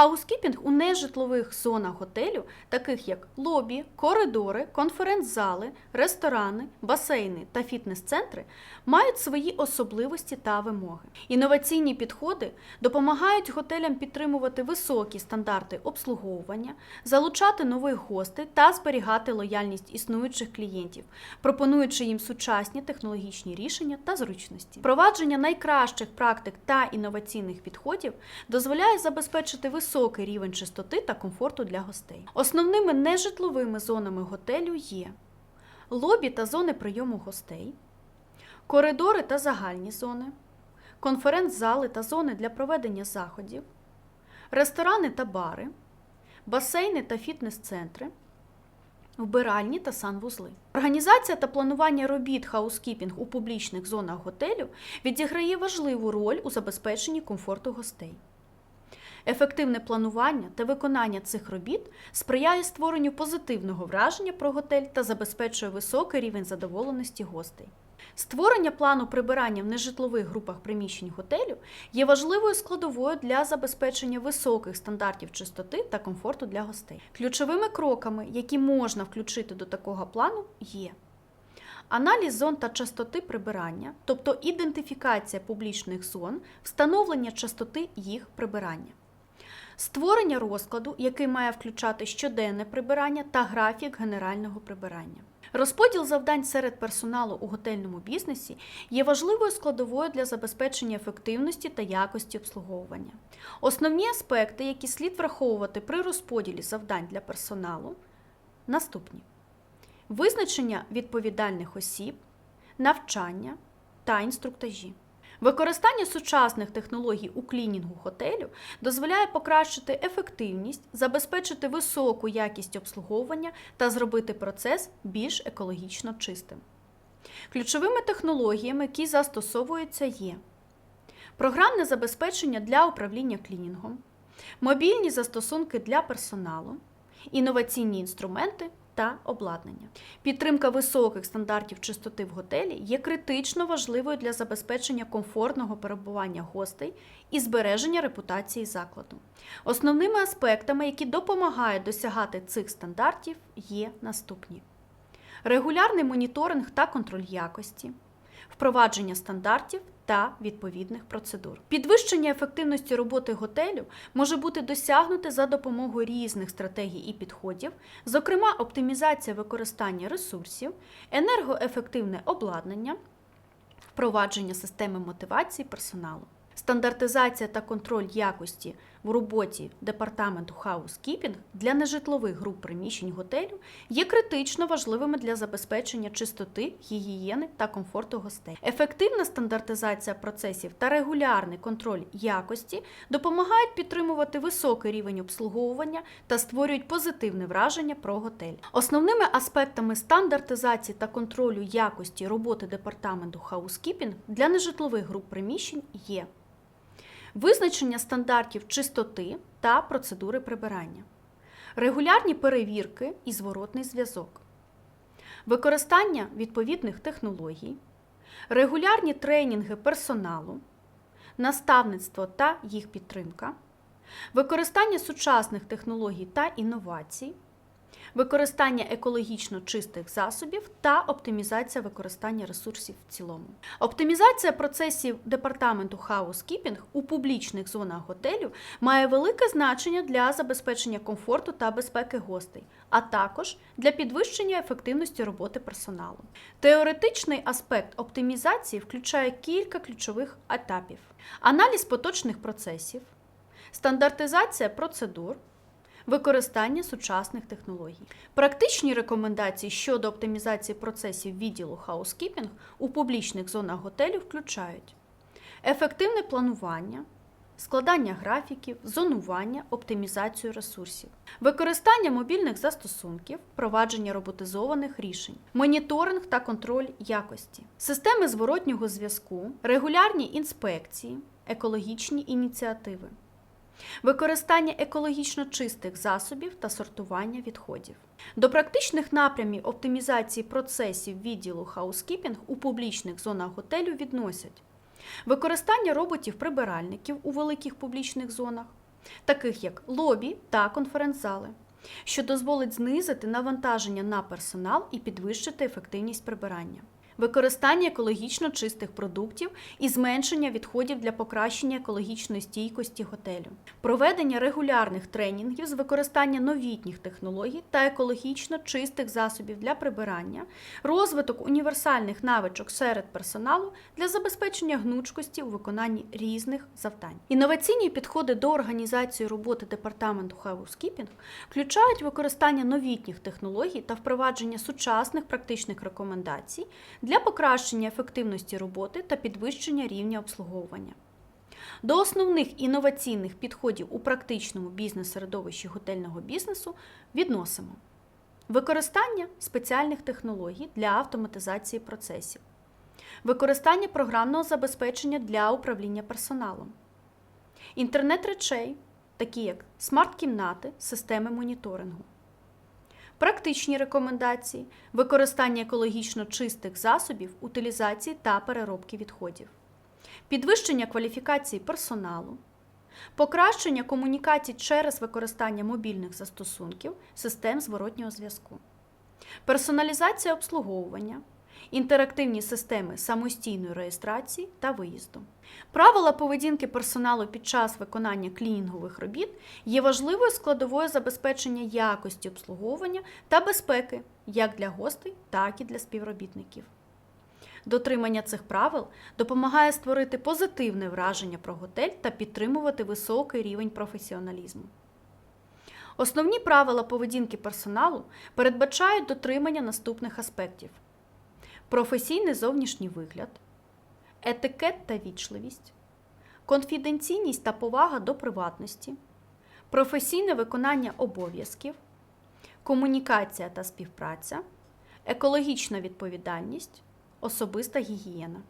Хаускіпінг у нежитлових зонах готелю, таких як лобі, коридори, конференц-зали, ресторани, басейни та фітнес-центри, мають свої особливості та вимоги. Інноваційні підходи допомагають готелям підтримувати високі стандарти обслуговування, залучати нових гостей та зберігати лояльність існуючих клієнтів, пропонуючи їм сучасні технологічні рішення та зручності. Впровадження найкращих практик та інноваційних підходів дозволяє забезпечити високий рівень чистоти та комфорту для гостей. Основними нежитловими зонами готелю є лобі та зони прийому гостей, коридори та загальні зони, конференц-зали та зони для проведення заходів, ресторани та бари, басейни та фітнес-центри, вбиральні та санвузли. Організація та планування робіт хаускіпінг у публічних зонах готелю відіграє важливу роль у забезпеченні комфорту гостей. Ефективне планування та виконання цих робіт сприяє створенню позитивного враження про готель та забезпечує високий рівень задоволеності гостей. Створення плану прибирання в нежитлових групах приміщень готелю є важливою складовою для забезпечення високих стандартів чистоти та комфорту для гостей. Ключовими кроками, які можна включити до такого плану, є аналіз зон та частоти прибирання, тобто ідентифікація публічних зон, встановлення частоти їх прибирання. Створення розкладу, який має включати щоденне прибирання та графік генерального прибирання. Розподіл завдань серед персоналу у готельному бізнесі є важливою складовою для забезпечення ефективності та якості обслуговування. Основні аспекти, які слід враховувати при розподілі завдань для персоналу, наступні: визначення відповідальних осіб, навчання та інструктажі. Використання сучасних технологій у клінінгу готелю дозволяє покращити ефективність, забезпечити високу якість обслуговування та зробити процес більш екологічно чистим. Ключовими технологіями, які застосовуються, є програмне забезпечення для управління клінінгом, мобільні застосунки для персоналу, інноваційні інструменти та обладнання. Підтримка високих стандартів чистоти в готелі є критично важливою для забезпечення комфортного перебування гостей і збереження репутації закладу. Основними аспектами, які допомагають досягати цих стандартів, є наступні: регулярний моніторинг та контроль якості, впровадження стандартів та відповідних процедур. Підвищення ефективності роботи готелю може бути досягнуте за допомогою різних стратегій і підходів, зокрема оптимізація використання ресурсів, енергоефективне обладнання, впровадження системи мотивації персоналу. Стандартизація та контроль якості в роботі департаменту хаускіпінг для нежитлових груп приміщень готелю є критично важливими для забезпечення чистоти, гігієни та комфорту гостей. Ефективна стандартизація процесів та регулярний контроль якості допомагають підтримувати високий рівень обслуговування та створюють позитивне враження про готель. Основними аспектами стандартизації та контролю якості роботи департаменту хаускіпінг для нежитлових груп приміщень є визначення стандартів чистоти та процедури прибирання, регулярні перевірки і зворотний зв'язок, використання відповідних технологій, регулярні тренінги персоналу, наставництво та їх підтримка, використання сучасних технологій та інновацій. Використання екологічно чистих засобів та оптимізація використання ресурсів в цілому. Оптимізація процесів департаменту хаускіпінг у публічних зонах готелю має велике значення для забезпечення комфорту та безпеки гостей, а також для підвищення ефективності роботи персоналу. Теоретичний аспект оптимізації включає кілька ключових етапів: аналіз поточних процесів, стандартизація процедур. Використання сучасних технологій. Практичні рекомендації щодо оптимізації процесів відділу хаускіпінг у публічних зонах готелю включають ефективне планування, складання графіків, зонування, оптимізацію ресурсів, використання мобільних застосунків, впровадження роботизованих рішень, моніторинг та контроль якості, системи зворотнього зв'язку, регулярні інспекції, екологічні ініціативи. Використання екологічно чистих засобів та сортування відходів. До практичних напрямів оптимізації процесів відділу хаускіпінг у публічних зонах готелю відносять використання роботів-прибиральників у великих публічних зонах, таких як лобі та конференц-зали, що дозволить знизити навантаження на персонал і підвищити ефективність прибирання. Використання екологічно чистих продуктів і зменшення відходів для покращення екологічної стійкості готелю, проведення регулярних тренінгів з використання новітніх технологій та екологічно чистих засобів для прибирання, розвиток універсальних навичок серед персоналу для забезпечення гнучкості у виконанні різних завдань. Інноваційні підходи до організації роботи департаменту Housekeeping включають використання новітніх технологій та впровадження сучасних практичних рекомендацій для покращення ефективності роботи та підвищення рівня обслуговування. До основних інноваційних підходів у практичному бізнес-середовищі готельного бізнесу відносимо використання спеціальних технологій для автоматизації процесів, використання програмного забезпечення для управління персоналом, інтернет речей, такі як смарт-кімнати, системи моніторингу. Практичні рекомендації використання екологічно чистих засобів утилізації та переробки відходів, підвищення кваліфікації персоналу, покращення комунікацій через використання мобільних застосунків, систем зворотнього зв'язку, персоналізація обслуговування, інтерактивні системи самостійної реєстрації та виїзду. Правила поведінки персоналу під час виконання клінінгових робіт є важливою складовою забезпечення якості обслуговування та безпеки як для гостей, так і для співробітників. Дотримання цих правил допомагає створити позитивне враження про готель та підтримувати високий рівень професіоналізму. Основні правила поведінки персоналу передбачають дотримання наступних аспектів: професійний зовнішній вигляд, етикет та вічливість, конфіденційність та повага до приватності, професійне виконання обов'язків, комунікація та співпраця, екологічна відповідальність, особиста гігієна.